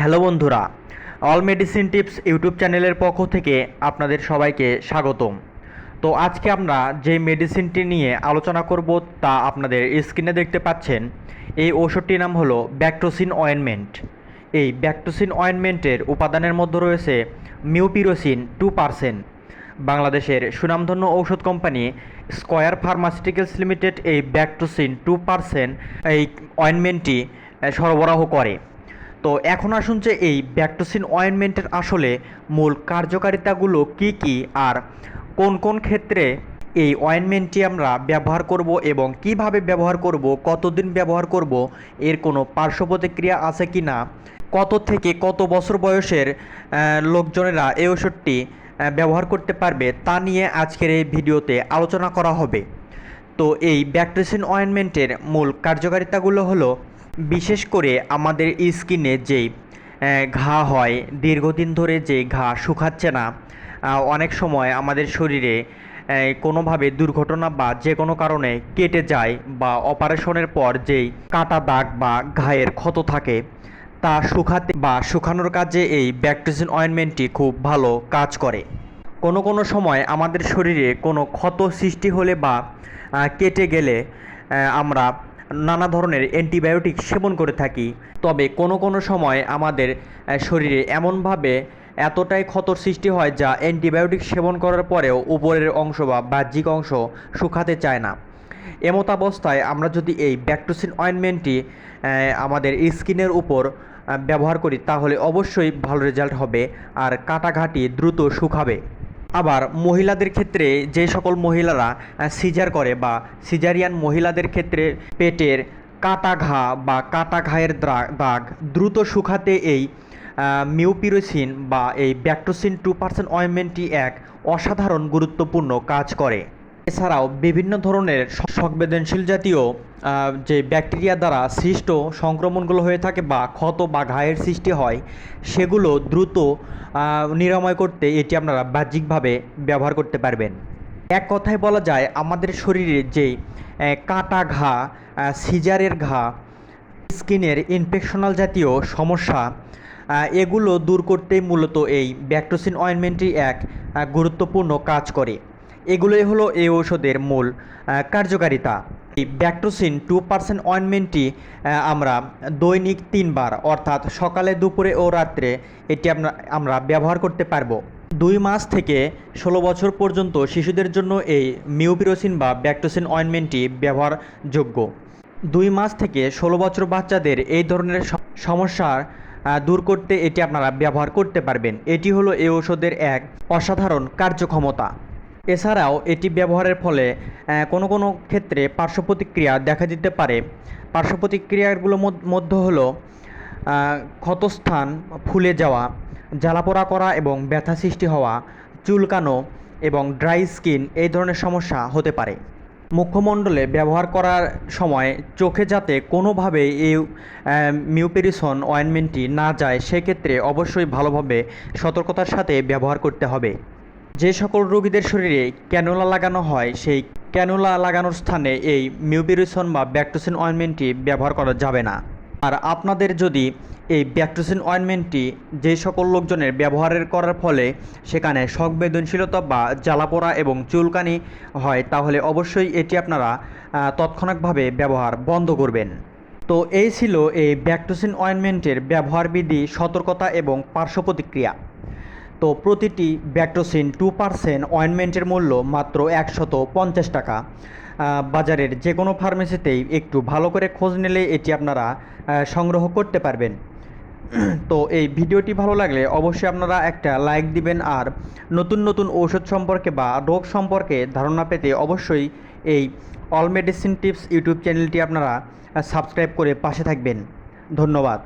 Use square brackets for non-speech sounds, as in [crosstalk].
Hello বন্ধুরা, all medicine tips YouTube চ্যানেলের পক্ষ থেকে আপনাদের সবাইকে স্বাগতম। তো আজকে আমরা যে মেডিসিনটি নিয়ে আলোচনা করব তা আপনাদের স্ক্রিনে দেখতে পাচ্ছেন, এই ওষুধটির নাম হলো ব্যাকটোসিন অয়েনমেন্ট। এই ব্যাকটোসিন অয়েনমেন্টের উপাদানের মধ্যে রয়েছে মিউপিরোসিন টু পারসেন্ট। বাংলাদেশের সুনামধন্য ঔষধ কোম্পানি স্কয়ার ফার্মাসিউটিক্যালস লিমিটেড এই ব্যাকটোসিন টু পারসেন্ট এই অয়েনমেন্টটি সরবরাহ করে। তো এখন আসুন যে এই ব্যাকটোসিন অয়েনমেন্টের আসলে মূল কার্যকারিতাগুলো কি কি আর কোন কোন ক্ষেত্রে এই অয়েনমেন্টটি আমরা ব্যবহার করব এবং কীভাবে ব্যবহার করব, কতদিন ব্যবহার করব, এর কোনো পার্শ্ব প্রতিক্রিয়া আছে কি না, কত থেকে কত বছর বয়সের লোকজনেরা এই ওষুধটি ব্যবহার করতে পারবে তা নিয়ে আজকের এই ভিডিওতে আলোচনা করা হবে। তো এই ব্যাকটেসিন অয়েনমেন্টের মূল কার্যকারিতাগুলো হলো বিশেষ করে আমাদের স্কিনে আহ, ঘা হয় দীর্ঘদিন ধরে যে ঘা শুকাচ্ছে না অনেক সময় আমাদের শরীরে কোনোভাবে দুর্ঘটনা বা যে কোনো কারণে কেটে যায় বা অপারেশনের পর যেই কাটা দাগ বা ঘায়ের ক্ষত থাকে তা শুকাতে বা শুকানোর কাজে এই ব্যাকটেসিন অয়েনমেন্টটি খুব ভালো কাজ করে। কোনো কোনো সময় আমাদের শরীরে কোনো ক্ষত সৃষ্টি হলে বা কেটে গেলে আমরা নানা ধরনের অ্যান্টিবায়োটিক সেবন করে থাকি। তবে কোনো কোনো সময় আমাদের শরীরে এমনভাবে এতটাই ক্ষতর সৃষ্টি হয় যা অ্যান্টিবায়োটিক সেবন করার পরেও উপরের অংশ বা বাহ্যিক অংশ শুকাতে চায় না। এমতাবস্থায় আমরা যদি এই ব্যাকটোসিন অয়েনমেন্টটি আমাদের স্কিনের উপর ব্যবহার করি, তাহলে অবশ্যই ভালো রেজাল্ট হবে আর কাটাঘাটি দ্রুত শুকাবে। আবার মহিলাদের ক্ষেত্রে যে সকল মহিলারা সিজার করে বা সিজারিয়ান মহিলাদের ক্ষেত্রে পেটের কাটা ঘা বা কাটা ঘায়ের দাগ দ্রুত শুকাতে এই মিউপিরোসিন বা এই ব্যাক্টোসিন টু পার্সেন্ট অয়েনমেন্টটি এক অসাধারণ গুরুত্বপূর্ণ কাজ করে। এছাড়াও বিভিন্ন ধরনের সংবেদনশীল জাতীয় যে ব্যাকটেরিয়া দ্বারা সৃষ্ট সংক্রমণগুলো হয়ে থাকে বা ক্ষত বা ঘায়ের সৃষ্টি হয়, সেগুলো দ্রুত নিরাময় করতে এটি আপনারা বাহ্যিকভাবে ব্যবহার করতে পারবেন। এক কথায় বলা যায়, আমাদের শরীরে যে কাটা ঘা সিজারের ঘা, স্কিনের ইনফেকশনাল জাতীয় সমস্যা এগুলো দূর করতেই মূলত এই ব্যাকটোসিন অয়েনমেন্টটি এক গুরুত্বপূর্ণ কাজ করে। এগুলোই হলো এই ঔষধের মূল কার্যকারিতা। এই ব্যাকটোসিন টু পার্সেন্ট অয়েনমেন্টটি আমরা দৈনিক তিনবার, অর্থাৎ সকালে, দুপুরে ও রাত্রে এটি আমরা আমরা ব্যবহার করতে পারব। দুই মাস থেকে ষোলো বছর পর্যন্ত শিশুদের জন্য এই মিউপিরোসিন বা ব্যাকটোসিন অয়েনমেন্টটি ব্যবহারযোগ্য। দুই মাস থেকে ষোলো বছর বাচ্চাদের এই ধরনের সমস্যার দূর করতে এটি আপনারা ব্যবহার করতে পারবেন। এটি হলো এই ওষুধের এক অসাধারণ কার্যক্ষমতা। এছাড়াও এটি ব্যবহারের ফলে কোনো কোনো ক্ষেত্রে পার্শ্ব প্রতিক্রিয়া দেখা দিতে পারে। পার্শ্ব প্রতিক্রিয়াগুলোর মধ্য- হলো ক্ষতস্থান, ফুলে যাওয়া, জ্বালাপোড়া করা এবং ব্যথা সৃষ্টি হওয়া, চুলকানো এবং ড্রাই স্কিন এই ধরনের সমস্যা হতে পারে। মুখমণ্ডলে ব্যবহার করার সময় চোখে যাতে কোনোভাবে এই মিউপেরিসন অয়েনমেন্টটি না যায়, সেক্ষেত্রে অবশ্যই ভালোভাবে সতর্কতার সাথে ব্যবহার করতে হবে। যে সকল রোগীদের শরীরে ক্যানোলা লাগানো হয়, সেই ক্যানোলা লাগানোর স্থানে এই মিউপিরিসন বা ব্যাকটোসিন অয়েনমেন্টটি ব্যবহার করা যাবে না। আর আপনাদের যদি এই ব্যাকটোসিন অয়েনমেন্টটি যে সকল লোকজনের ব্যবহারের করার ফলে সেখানে সংবেদনশীলতা বা জ্বালাপোড়া এবং চুলকানি হয়, তাহলে অবশ্যই এটি আপনারা তৎক্ষণাৎভাবে ব্যবহার বন্ধ করবেন। তো এই ছিল এই ব্যাকটোসিন অয়েনমেন্টের ব্যবহারবিধি, সতর্কতা এবং পার্শ্ব প্রতিক্রিয়া। তো প্রতিটি ব্যাকটোসিন টু পার্সেন্ট অয়েনমেন্টের মূল্য মাত্র একশত পঞ্চাশ টাকা। বাজারের যে কোনো ফার্মেসিতেই একটু ভালো করে খোঁজ নিলে এটি আপনারা সংগ্রহ করতে পারবেন। [clears throat] তো এই ভিডিওটি ভালো লাগলে অবশ্যই আপনারা একটা লাইক দিবেন আর নতুন নতুন ঔষধ সম্পর্কে বা রোগ সম্পর্কে ধারণা পেতে অবশ্যই এই অল মেডিসিন টিপস ইউটিউব চ্যানেলটি আপনারা সাবস্ক্রাইব করে পাশে থাকবেন। ধন্যবাদ।